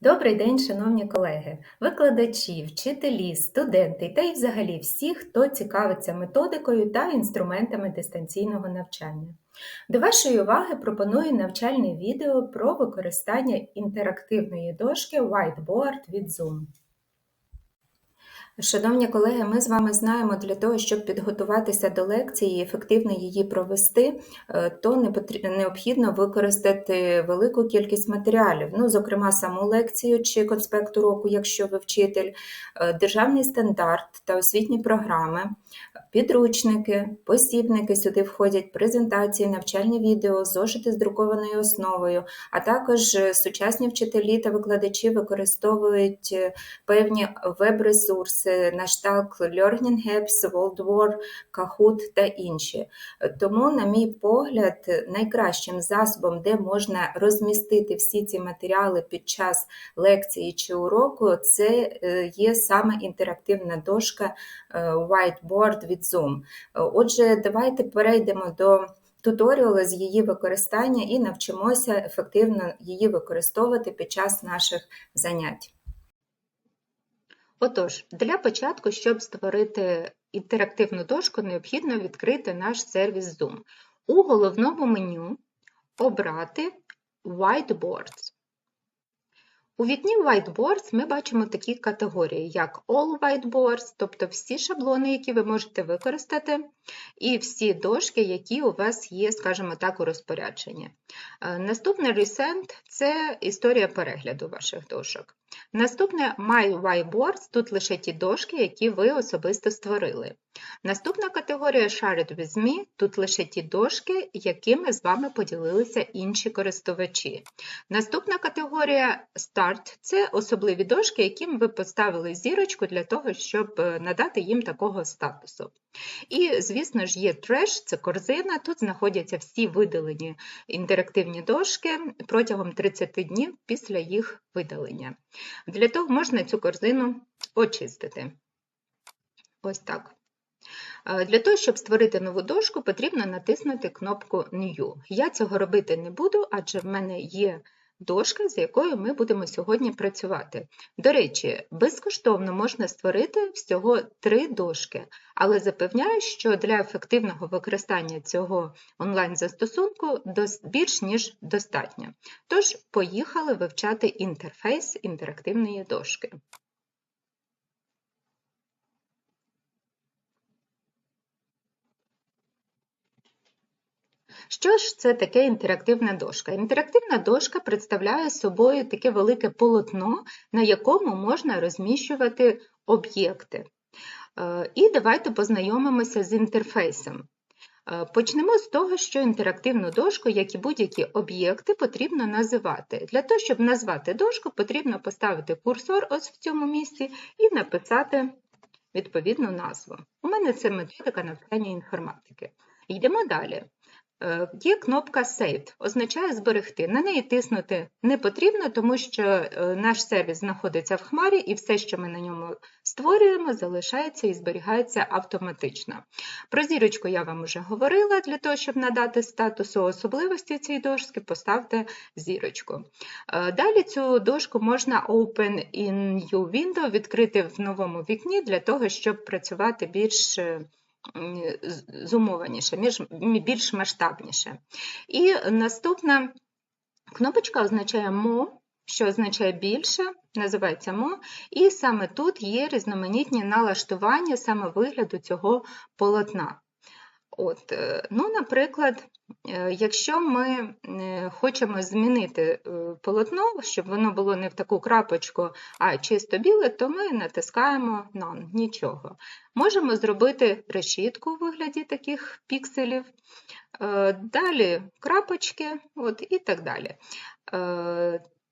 Добрий день, шановні колеги, викладачі, вчителі, студенти та й взагалі всі, хто цікавиться методикою та інструментами дистанційного навчання. До вашої уваги пропоную навчальне відео про використання інтерактивної дошки Whiteboard від Zoom. Шановні колеги, ми з вами знаємо, для того, щоб підготуватися до лекції і ефективно її провести, е, то необхідно використати велику кількість матеріалів, ну, зокрема, саму лекцію чи конспект уроку, якщо ви вчитель, е, державний стандарт та освітні програми, підручники, посібники сюди входять, презентації, навчальні відео, зошити з друкованою основою, а також е, сучасні вчителі та викладачі використовують е, певні веб-ресурси на Learning Apps, WorldWar, Kahoot та інші. Тому, на мій погляд, найкращим засобом, де можна розмістити всі ці матеріали під час лекції чи уроку, це е, є саме інтерактивна дошка Whiteboard від Zoom. Отже, давайте перейдемо до туторіалу з її використання і навчимося ефективно її використовувати під час наших занять. Отож, для початку, щоб створити інтерактивну дошку, необхідно відкрити наш сервіс Zoom. У головному меню обрати Whiteboards. У вікні Whiteboards ми бачимо такі категорії, як All Whiteboards, тобто всі шаблони, які ви можете використати, і всі дошки, які у вас є, скажімо так, у розпорядженні. Наступний Наступне Recent – це історія перегляду ваших дошок. Наступне My Whiteboards – тут лише ті дошки, які ви особисто створили. Наступна категорія Shared with Me – тут лише ті дошки, якими з вами поділилися інші користувачі. Наступна категорія Start – це особливі дошки, яким ви поставили зірочку для того, щоб е, надати їм такого статусу. І, звісно ж, є Trash – це корзина, тут знаходяться всі видалені інтерактивні дошки протягом 30 днів після їх видалення. Для того можна цю корзину очистити. Ось так. Е, Для того, щоб створити нову дошку, потрібно натиснути кнопку New. Я цього робити не буду, адже в мене є дошка, з якою ми будемо сьогодні працювати. До речі, безкоштовно можна створити всього три дошки, але запевняю, що для ефективного використання цього онлайн-застосунку більш ніж достатньо. Тож, поїхали вивчати інтерфейс інтерактивної дошки. Що ж це таке інтерактивна дошка? Інтерактивна дошка представляє собою таке велике полотно, на якому можна розміщувати об'єкти. Е, І давайте познайомимося з інтерфейсом. Е, Почнемо з того, що інтерактивну дошку, як і будь-які об'єкти, потрібно називати. Для того, щоб назвати дошку, потрібно поставити курсор ось в цьому місці і написати відповідну назву. У мене це методика навчання інформатики. Йдемо далі. Е, Є кнопка Save, означає зберегти. На неї тиснути не потрібно, тому що е, наш сервіс знаходиться в хмарі, і все, що ми на ньому створюємо, залишається і зберігається автоматично. Про зірочку я вам вже говорила, для того, щоб надати статусу особливості цієї дошки, поставте зірочку. Е, Далі цю дошку можна Open in New Window відкрити в новому вікні для того, щоб працювати більш зумованіше, більш масштабніше. І наступна кнопочка означає мо, що означає більше, називається мо, і саме тут є різноманітні налаштування саме вигляду цього полотна. От, е, ну, наприклад, е, якщо ми е, хочемо змінити полотно, щоб воно було не в таку крапочку, а чисто біле, то ми натискаємо None, нічого. Можемо зробити решітку у вигляді таких пікселів, далі крапочки от, і так далі.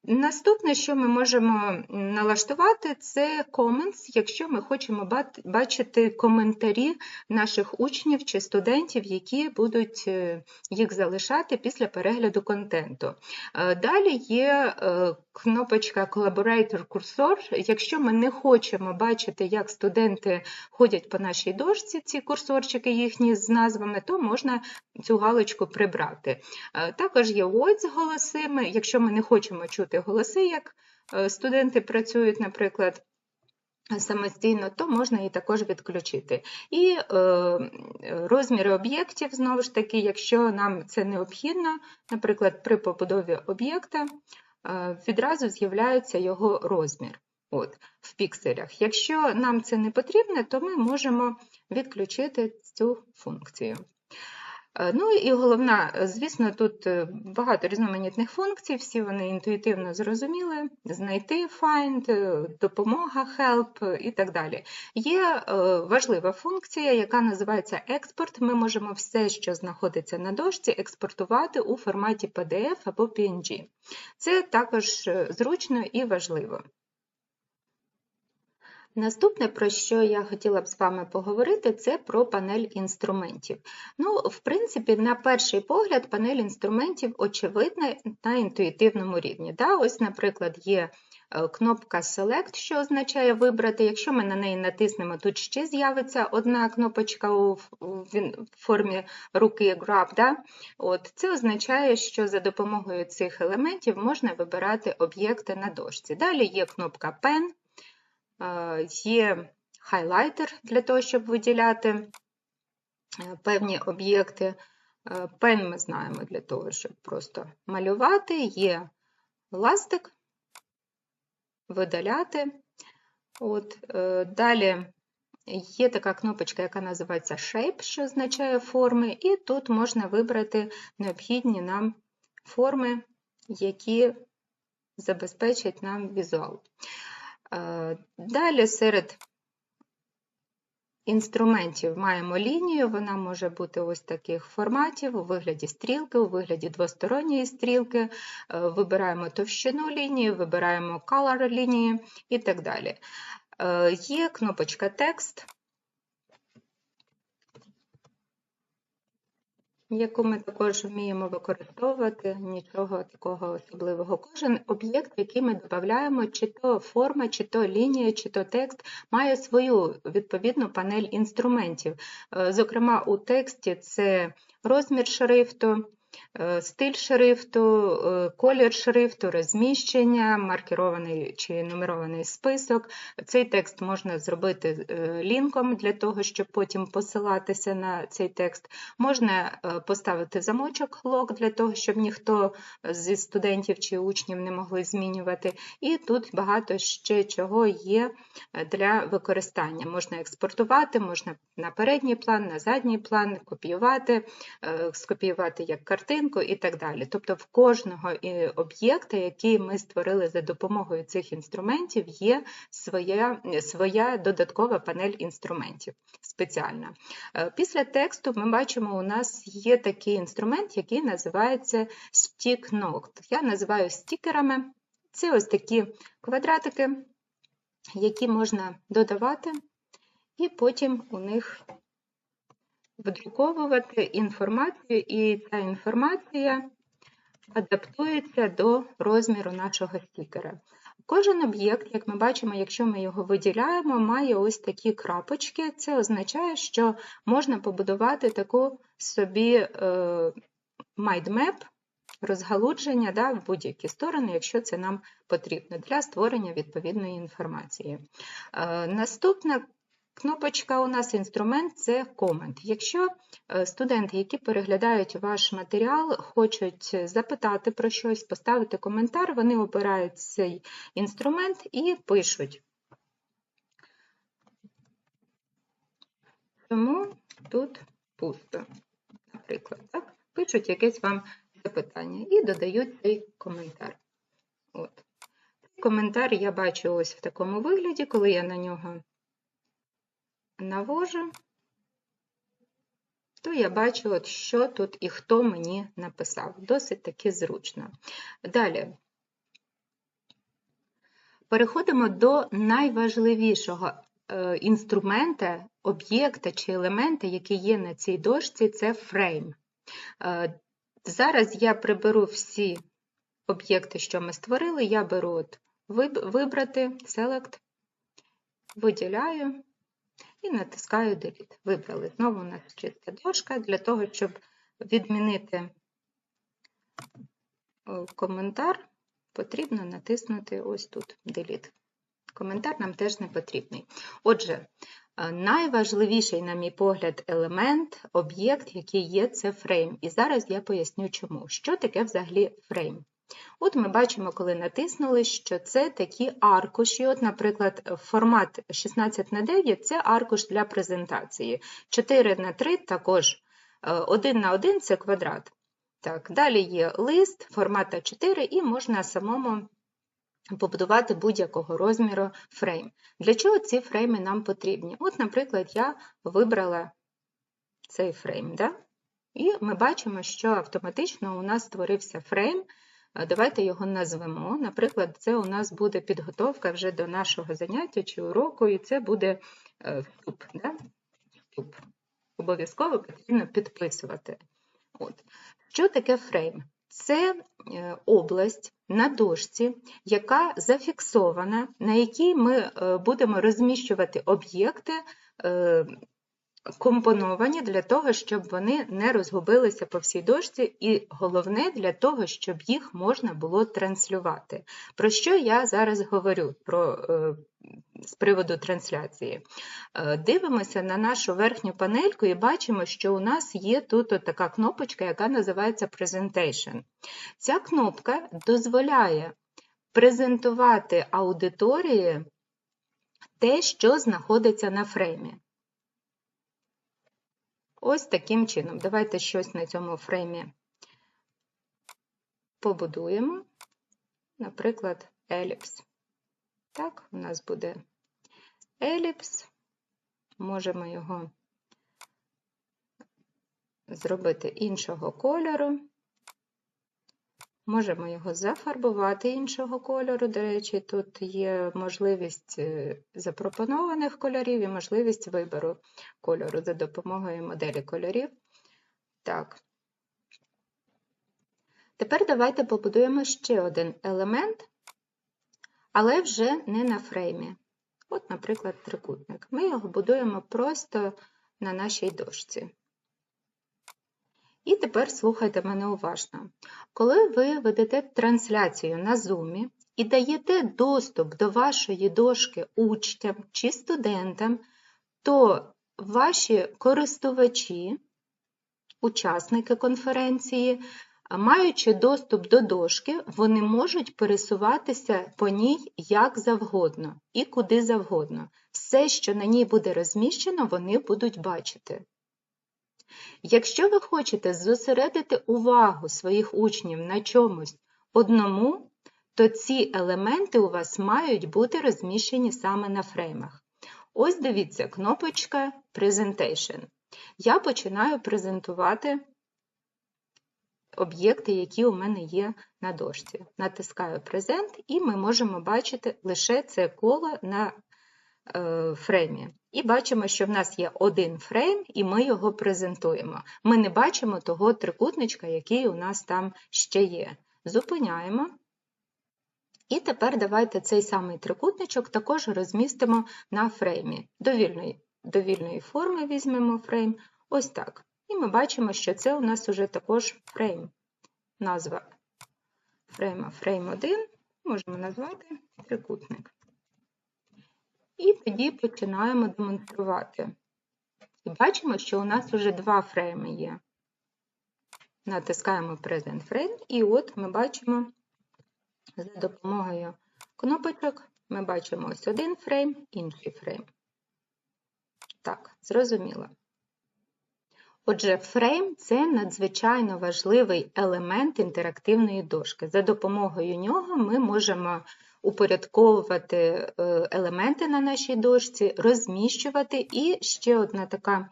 Наступне, що ми можемо налаштувати, це comments, якщо ми хочемо бачити коментарі наших учнів чи студентів, які будуть е, їх залишати після перегляду контенту. Е, Далі є е, кнопочка Collaborator Cursor. Якщо ми не хочемо бачити, як студенти ходять по нашій дошці, ці курсорчики їхні з назвами, то можна цю галочку прибрати. Е, Також є voice з голосами. Якщо ми не хочемо чути голоси, як е, студенти працюють, наприклад, самостійно, то можна її також відключити. І е, розміри об'єктів, знову ж таки, якщо нам це необхідно, наприклад, при побудові об'єкта відразу з'являється його розмір от, в пікселях. Якщо нам це не потрібно, то ми можемо відключити цю функцію. Е, Ну і головна, е, звісно, тут е, багато різноманітних функцій, всі вони інтуїтивно зрозуміли. Знайти find, допомога, help і так далі. Є важлива функція, яка називається експорт. Ми можемо все, що знаходиться на дошці, експортувати у форматі PDF або PNG. Це також зручно і важливо. Наступне, про що я хотіла б з вами поговорити, це про панель інструментів. Ну, в принципі, на перший погляд, панель інструментів очевидна на інтуїтивному рівні. Да? Ось, наприклад, є е, кнопка Select, що означає вибрати. Якщо ми на неї натиснемо, тут ще з'явиться одна кнопочка у формі руки Grab. Да? От, це означає, що за допомогою цих елементів можна вибирати об'єкти на дошці. Далі є кнопка Pen. Е, Є хайлайтер для того, щоб виділяти е, певні об'єкти. Е, Пен ми знаємо для того, щоб просто малювати. Є ластик, видаляти. От, Далі є така кнопочка, яка називається Shape, що означає форми, і тут можна вибрати необхідні нам форми, які забезпечать нам візуал. Далі серед інструментів маємо лінію, вона може бути ось таких форматів. У вигляді стрілки, у вигляді двосторонньої стрілки, Е, вибираємо товщину лінії, вибираємо color лінії і так далі. Е, Є кнопочка текст, яку ми також вміємо використовувати, нічого такого особливого. Кожен об'єкт, який ми додаємо, чи то форма, чи то лінія, чи то текст, має свою відповідну панель інструментів. Е, Зокрема, у тексті це розмір шрифту, стиль шрифту, е, колір шрифту, розміщення, маркерований чи нумерований список. Цей текст можна зробити е, лінком для того, щоб потім посилатися на цей текст. Можна е, поставити замочок лок для того, щоб ніхто зі студентів чи учнів не могли змінювати. І тут багато ще чого є е, для використання. Можна експортувати, можна на передній план, на задній план, копіювати, е, скопіювати як картинку і так далі. Тобто в кожного об'єкта, який ми створили за допомогою цих інструментів, є своя, своя додаткова панель інструментів спеціальна. Е, Після тексту ми бачимо, у нас є такий інструмент, який називається Stick Note. Я називаю стікерами. Це ось такі квадратики, які можна додавати, і потім у них видруковувати інформацію, і ця інформація адаптується до розміру нашого стікера. Кожен об'єкт, як ми бачимо, якщо ми його виділяємо, має ось такі крапочки. Це означає, що можна побудувати таку собі е, mindmap, розгалудження да, в будь-які сторони, якщо це нам потрібно для створення відповідної інформації. Е, Наступна кнопочка у нас інструмент це комент. Якщо е, студенти, які переглядають ваш матеріал, хочуть запитати про щось, поставити коментар, вони обирають цей інструмент і пишуть. Тому тут пусто, наприклад, так? пишуть якесь вам запитання і додають цей коментар. От. Коментар я бачу ось в такому вигляді, коли я на нього навожу, то я бачу, от що тут і хто мені написав. Досить таки зручно. Далі. Переходимо до найважливішого е, інструмента, об'єкта чи елемента, який є на цій дошці, це фрейм. Е, Зараз я приберу всі об'єкти, що ми створили. Я беру от вибрати, Select, виділяю і натискаю Delete. Вибрали. Знову у нас чиста дошка для того, щоб відмінити е, коментар. потрібно натиснути ось тут Delete. Коментар нам теж не потрібний. Отже, е, найважливіший, на мій погляд, елемент, об'єкт, який є, це фрейм. І зараз я поясню чому. Що таке взагалі фрейм? От ми бачимо, коли натиснули, що це такі аркуші. От, наприклад, формат 16 на 9 це аркуш для презентації. 4 на 3 також 1 на 1 це квадрат. Так, далі є лист формата 4 і можна самому побудувати будь-якого розміру фрейм. Для чого ці фрейми нам потрібні? От, наприклад, я вибрала цей фрейм, да? і ми бачимо, що автоматично у нас створився фрейм. Давайте його назвемо. Наприклад, це у нас буде підготовка вже до нашого заняття чи уроку, і це буде е, вступ. Да? вступ. Обов'язково потрібно підписувати. От. Що таке фрейм? Це е, область на дошці, яка зафіксована, на якій ми е, будемо розміщувати об'єкти, компоновані для того, щоб вони не розгубилися по всій дошці, і головне для того, щоб їх можна було транслювати. Про що я зараз говорю про, е, з приводу трансляції? Е, Дивимося на нашу верхню панельку і бачимо, що у нас є тут така кнопочка, яка називається Presentation. Ця кнопка дозволяє презентувати аудиторії те, що знаходиться на фреймі. Ось таким чином. Давайте щось на цьому фреймі побудуємо. Наприклад, еліпс. Так, у нас буде еліпс. Можемо його зробити іншого кольору. Можемо його зафарбувати іншого кольору. До речі, тут є можливість е, запропонованих кольорів і можливість вибору кольору за допомогою моделі кольорів. Так. Тепер давайте побудуємо ще один елемент, але вже не на фреймі. От, наприклад, трикутник. Ми його будуємо просто на нашій дошці. І тепер слухайте мене уважно. Коли ви ведете трансляцію на Zoom і даєте доступ до вашої дошки учням чи студентам, то ваші користувачі, учасники конференції, маючи доступ до дошки, вони можуть пересуватися по ній як завгодно і куди завгодно. Все, що на ній буде розміщено, вони будуть бачити. Якщо ви хочете зосередити увагу своїх учнів на чомусь одному, то ці елементи у вас мають бути розміщені саме на фреймах. Ось дивіться, кнопочка Presentation. Я починаю презентувати об'єкти, які у мене є на дошці. Натискаю Present, і ми можемо бачити лише це коло на фреймі. І бачимо, що в нас є один фрейм, і ми його презентуємо. Ми не бачимо того трикутничка, який у нас там ще є. Зупиняємо. І тепер давайте цей самий трикутничок також розмістимо на фреймі. Довільної, довільної форми візьмемо фрейм. Ось так. І ми бачимо, що це у нас уже також фрейм. Назва фрейма фрейм 1 можемо назвати трикутник. І тоді починаємо демонструвати. І бачимо, що у нас вже два фрейми є. Натискаємо Present Frame, і от ми бачимо за допомогою кнопочок, ми бачимо ось один фрейм, інший фрейм. Так, зрозуміло. Отже, фрейм це надзвичайно важливий елемент інтерактивної дошки. За допомогою нього ми можемо упорядковувати е, елементи на нашій дошці, розміщувати. І ще одна така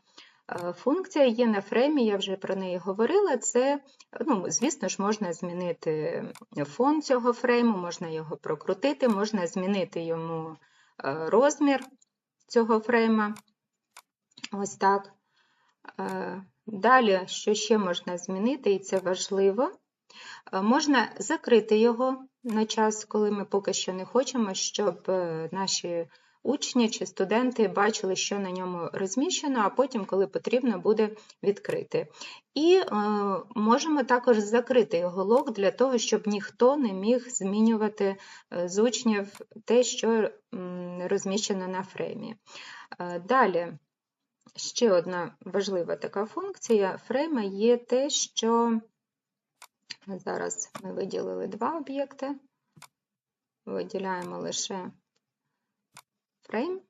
е, функція є на фреймі, я вже про неї говорила. Це, ну, звісно ж, можна змінити фон цього фрейму, можна його прокрутити, можна змінити йому е, розмір цього фрейма. Ось так. Далі, що ще можна змінити, і це важливо, можна закрити його на час, коли ми поки що не хочемо, щоб наші учні чи студенти бачили, що на ньому розміщено, а потім, коли потрібно, буде відкрити. І е, можемо також закрити його лог для того, щоб ніхто не міг змінювати е, з учнів те, що розміщено на фреймі. Е, Далі, ще одна важлива така функція фрейма є те, що зараз ми виділили два об'єкти, виділяємо лише фрейм.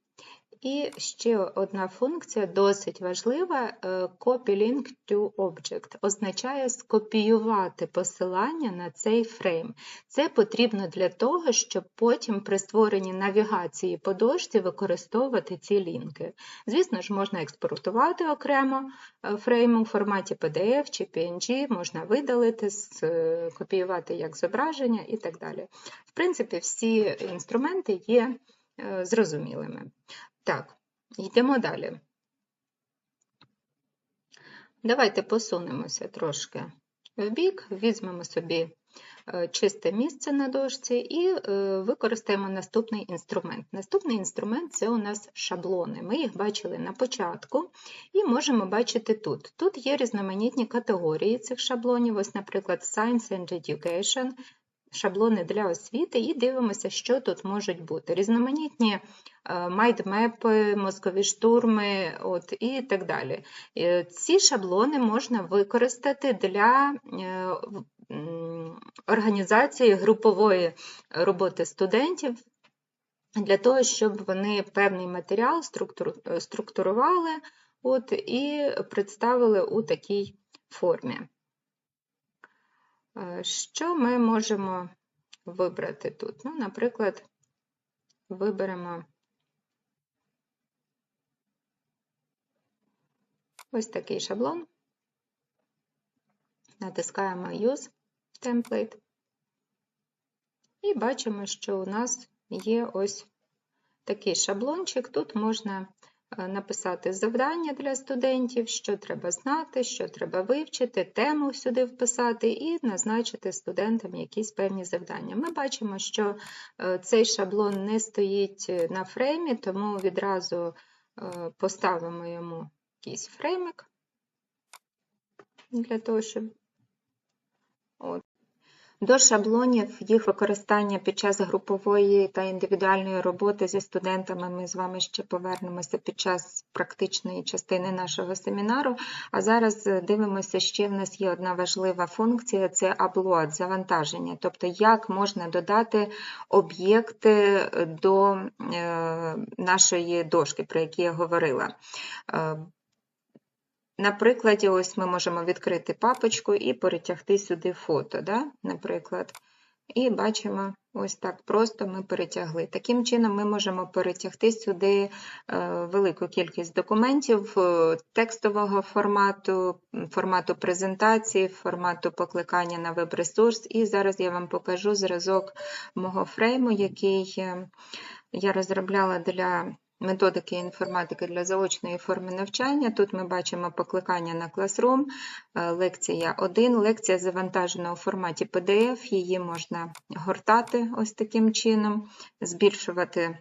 І ще одна функція досить важлива е, copy link to object означає скопіювати посилання на цей фрейм. Це потрібно для того, щоб потім при створенні навігації по дошці використовувати ці лінки. Звісно ж, можна експортувати окремо е, фрейм у форматі PDF чи PNG, можна видалити, скопіювати як зображення і так далі. В принципі, всі інструменти є е, зрозумілими. Так, йдемо далі. Давайте посунемося трошки вбік, візьмемо собі е, чисте місце на дошці і е, використаємо наступний інструмент. Наступний інструмент це у нас шаблони. Ми їх бачили на початку і можемо бачити тут. Тут є різноманітні категорії цих шаблонів, ось, наприклад, Science and Education, шаблони для освіти, і дивимося, що тут можуть бути. Різноманітні майдмепи, мозкові штурми от, і так далі. Е, Ці шаблони можна використати для е, організації групової роботи студентів. Для того, щоб вони певний матеріал структурували от, і представили у такій формі. Е, Що ми можемо вибрати тут? Ну, наприклад, виберемо ось такий шаблон, натискаємо Use Template і бачимо, що у нас є ось такий шаблончик. Тут можна написати завдання для студентів, що треба знати, що треба вивчити, тему сюди вписати і назначити студентам якісь певні завдання. Ми бачимо, що е, цей шаблон не стоїть на фреймі, тому відразу е, поставимо йому якийсь фреймик для того, щоб. До шаблонів їх використання під час групової та індивідуальної роботи зі студентами ми з вами ще повернемося під час практичної частини нашого семінару. А зараз е, дивимося, ще в нас є одна важлива функція це upload, завантаження. Тобто, як можна додати об'єкти до е, нашої дошки, про які я говорила. На прикладі, ось ми можемо відкрити папочку і перетягти сюди фото, да? наприклад. І бачимо, ось так просто ми перетягли. Таким чином, ми можемо перетягти сюди е, велику кількість документів е, текстового формату, формату презентації, формату покликання на веб-ресурс. І зараз я вам покажу зразок мого фрейму, який е, я розробляла для методики інформатики для заочної форми навчання. Тут ми бачимо покликання на Classroom, е, лекція 1. Лекція завантажена у форматі PDF, її можна гортати ось таким чином, збільшувати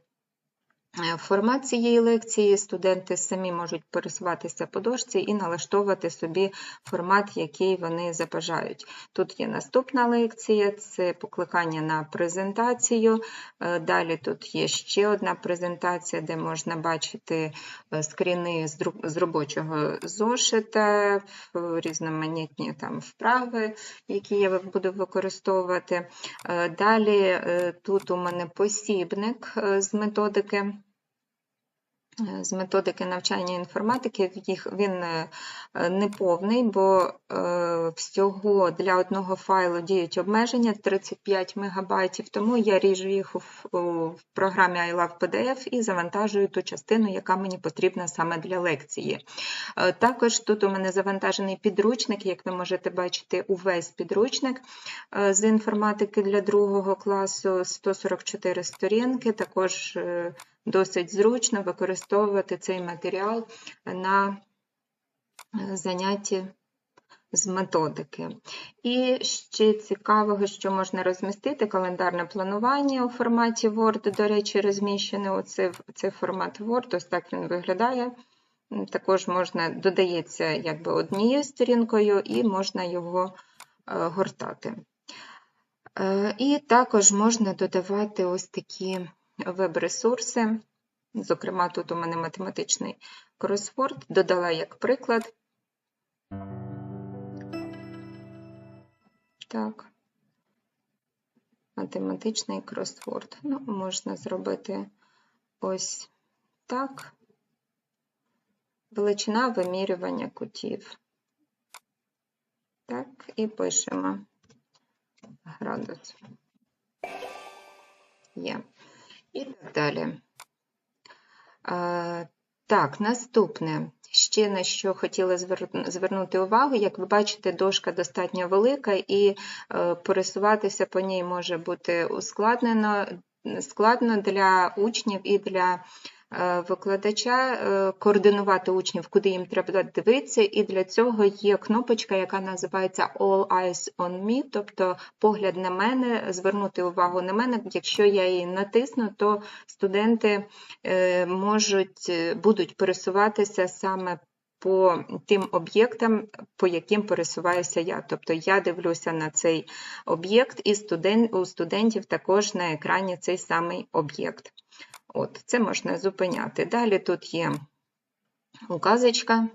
формат цієї лекції. Студенти самі можуть пересуватися по дошці і налаштовувати собі формат, який вони забажають. Тут є наступна лекція, це покликання на презентацію. Е, Далі тут є ще одна презентація, де можна бачити е, скріни з робочого зошита, різноманітні там вправи, які я буду використовувати. Е, Далі е, тут у мене посібник е, з методики. Е, З методики навчання інформатики він е, не повний, бо е, всього для одного файлу діють обмеження 35 МБ, тому я ріжу їх в програмі iLove PDF і завантажую ту частину, яка мені потрібна саме для лекції. Також тут у мене завантажений підручник, як ви можете бачити, увесь підручник з інформатики для другого класу, 144 сторінки. Також досить зручно використовувати цей матеріал на е, занятті з методики. І ще цікавого, що можна розмістити календарне планування у форматі Word. До речі, розміщений оцей, цей формат Word, ось так він виглядає. Також можна, додається якби однією сторінкою і можна його е, гортати. Е, І також можна додавати ось такі веб-ресурси. Зокрема, тут у мене математичний кросворд, додала як приклад. Так. Математичний кросворд. Ну, можна зробити ось так. Величина вимірювання кутів. Так, і пишемо градус. Є. І так далі. Так, наступне. Ще на що хотіла звернути увагу, як ви бачите, дошка достатньо велика і е, пересуватися по ній може бути ускладнено, складно для учнів і для викладача е, координувати учнів, куди їм треба дивитися, і для цього є кнопочка, яка називається All Eyes on Me, тобто погляд на мене, звернути увагу на мене. Якщо я її натисну, то студенти е, можуть, е, будуть пересуватися саме по тим об'єктам, по яким пересуваюся я. Тобто я дивлюся на цей об'єкт, і студен, у студентів також на екрані цей самий об'єкт. От, це можна зупиняти. Далі тут є указочка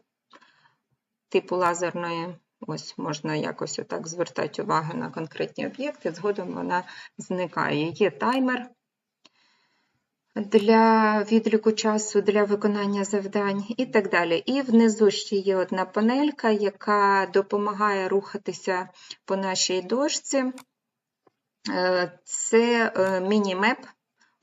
типу лазерної. Ось можна якось отак звертати увагу на конкретні об'єкти, згодом вона зникає. Є таймер для відліку часу, для виконання завдань і так далі. І внизу ще є одна панелька, яка допомагає рухатися по нашій дошці. Е, Це е, міні-меп.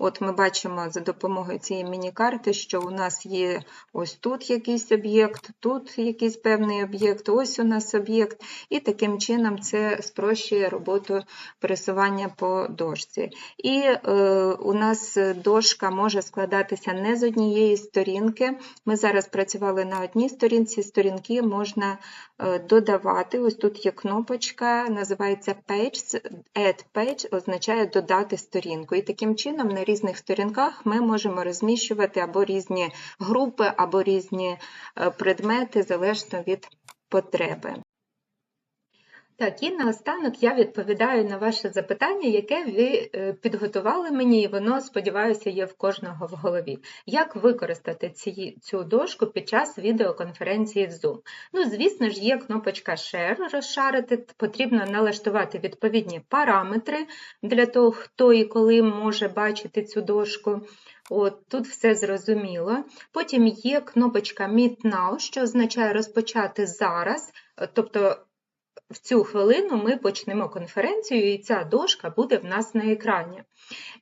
От ми бачимо за допомогою цієї міні-карти, що у нас є ось тут якийсь об'єкт, тут якийсь певний об'єкт, ось у нас об'єкт, і таким чином це спрощує роботу пересування по дошці. І е, у нас дошка може складатися не з однієї сторінки. Ми зараз працювали на одній сторінці, сторінки можна додавати. Ось тут є кнопочка, називається Page. Add Page означає додати сторінку. І таким чином на різних сторінках ми можемо розміщувати або різні групи, або різні е, предмети залежно від потреби. Так, і наостанок я відповідаю на ваше запитання, яке ви е, підготували мені, і воно, сподіваюся, є в кожного в голові. Як використати ці, цю дошку під час відеоконференції в Zoom? Ну, звісно ж, є кнопочка Share, розшарити, потрібно налаштувати відповідні параметри для того, хто і коли може бачити цю дошку. От, тут все зрозуміло. Потім є кнопочка Meet Now, що означає розпочати зараз, е, тобто в цю хвилину ми почнемо конференцію, і ця дошка буде в нас на екрані.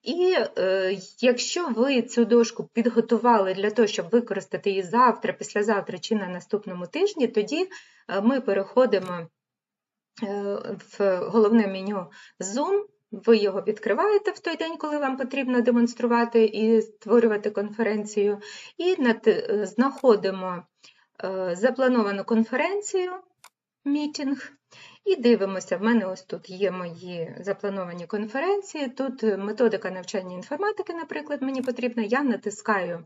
І е, якщо ви цю дошку підготували для того, щоб використати її завтра, післязавтра чи на наступному тижні, тоді е, ми переходимо е, в головне меню Zoom. Ви його відкриваєте в той день, коли вам потрібно демонструвати і створювати конференцію, і нат- знаходимо е, заплановану конференцію, мітінг, і дивимося, в мене ось тут є мої заплановані конференції. Тут методика навчання інформатики, наприклад, мені потрібна. Я натискаю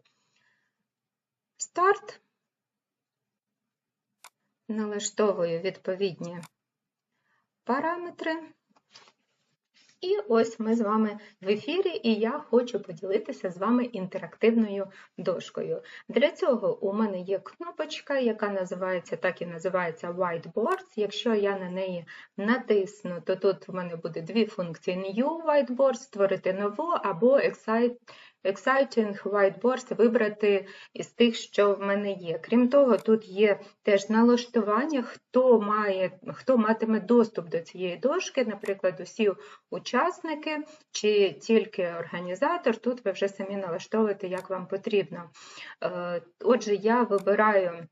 старт, налаштовую відповідні параметри. І ось ми з вами в ефірі, і я хочу поділитися з вами інтерактивною дошкою. Для цього у мене є кнопочка, яка називається, так і називається Whiteboards. Якщо я на неї натисну, то тут в мене буде дві функції: New Whiteboard, створити нову, або Excite Exciting Whiteboards вибрати із тих, що в мене є. Крім того, тут є теж налаштування, хто має, хто матиме доступ до цієї дошки, наприклад, усі учасники чи тільки організатор. Тут ви вже самі налаштовуєте, як вам потрібно. Е, Отже, я вибираю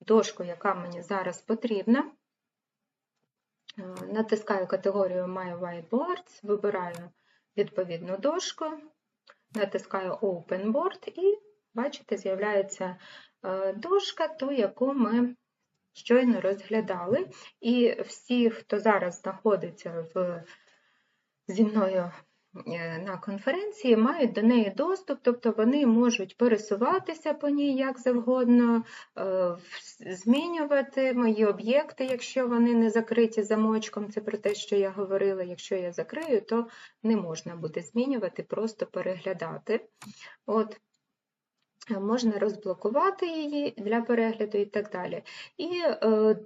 дошку, яка мені зараз потрібна. Е, Натискаю категорію My Whiteboards, вибираю відповідну дошку натискаю Open Board і, бачите, з'являється е, дошка, ту, яку ми щойно розглядали. І всі, хто зараз знаходиться в, зі мною на конференції, мають до неї доступ, тобто вони можуть пересуватися по ній як завгодно, е, змінювати мої об'єкти, якщо вони не закриті замочком. Це про те, що я говорила. Якщо я закрию, то не можна буде змінювати, просто переглядати. От. Е, Можна розблокувати її для перегляду і так далі. І е,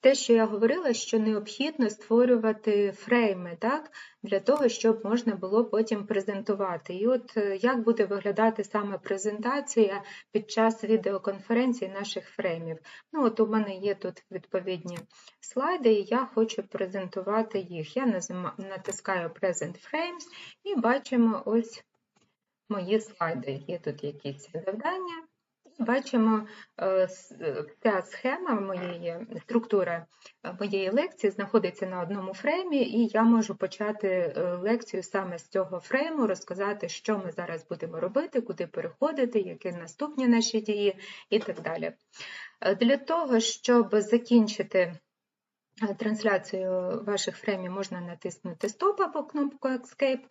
те, що я говорила, що необхідно створювати фрейми, так, для того, щоб можна було потім презентувати. І от е, як буде виглядати саме презентація під час відеоконференції наших фреймів. Ну, от у мене є тут відповідні слайди, і я хочу презентувати їх. Я натискаю Present Frames і бачимо ось мої слайди. Є тут якісь завдання. Бачимо, е, е, ця схема моєї структура е, моєї лекції знаходиться на одному фреймі, і я можу почати лекцію саме з цього фрейму, розказати, що ми зараз будемо робити, куди переходити, які наступні наші дії і так далі. Для того, щоб закінчити трансляцію ваших фреймів, можна натиснути Стоп або кнопку Escape.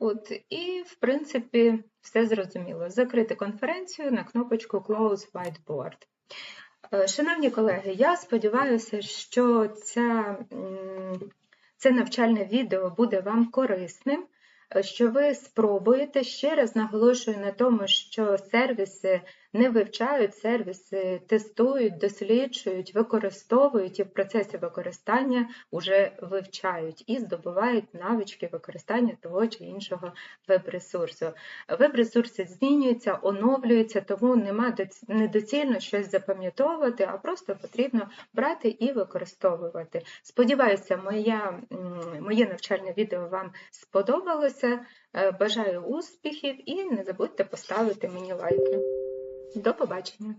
От, і, в принципі, все зрозуміло. Закрити конференцію на кнопочку Close Whiteboard. Е, Шановні колеги, я сподіваюся, що ця, це навчальне відео буде вам корисним, е, що ви спробуєте. Ще раз наголошую на тому, що сервіси не вивчають, сервіси тестують, досліджують, використовують і в процесі використання вже вивчають і здобувають навички використання того чи іншого веб-ресурсу. Веб-ресурси змінюються, оновлюються, тому нема недоцільно щось запам'ятовувати, а просто потрібно брати і використовувати. Сподіваюся, моя, моє навчальне відео вам сподобалося. Е, Бажаю успіхів і не забудьте поставити мені лайки. До побачення!